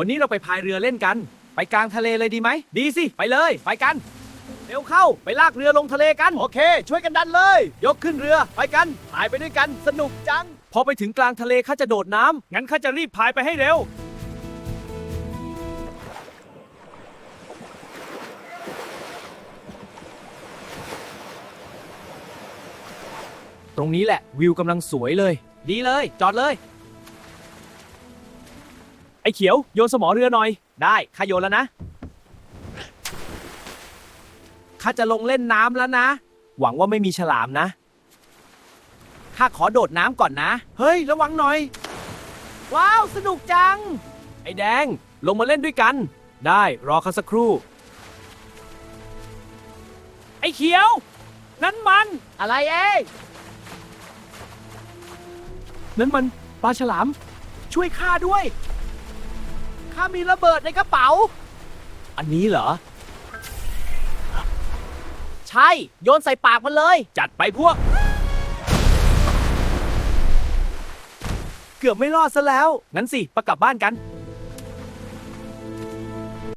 วันนี้เราไปพายเรือเล่นกัน ไปกลางทะเลเลยดีไหม ดีสิ ไปเลย ไปกัน เร็วเข้า ไปลากเรือลงทะเลกัน โอเค ช่วยกันดันเลย ยกขึ้นเรือ ไปกันพายไปด้วยกัน สนุกจัง พอไปถึงกลางทะเลข้าจะโดดน้ำ งั้นข้าจะรีบพายไปให้เร็ว ตรงนี้แหละวิวกำลังสวยเลย ดีเลย จอดเลย อ้เขียวโยนสมอเรือหน่อย ได้ข้าโยนแล้วนะข้าจะลงเล่นน้ำแล้วนะ หวังว่าไม่มีฉลามนะข้าขอโดดน้ำก่อนนะ เฮ้ย ระวังหน่อย ว้าว สนุกจัง ไอ้แดง ลงมาเล่นด้วยกัน ได้รอข้าสักครู่ ไอ้เขียว นั่นมัน อะไรเอ้ยนั่นมันปลาฉลาม ช่วยข้าด้วย มีระเบิดในกระเป๋า อันนี้เหรอ ใช่ โยนใส่ปากมันเลย จัดไปพวก เกือบไม่รอดซะแล้ว งั้นสิ ประกลับบ้านกัน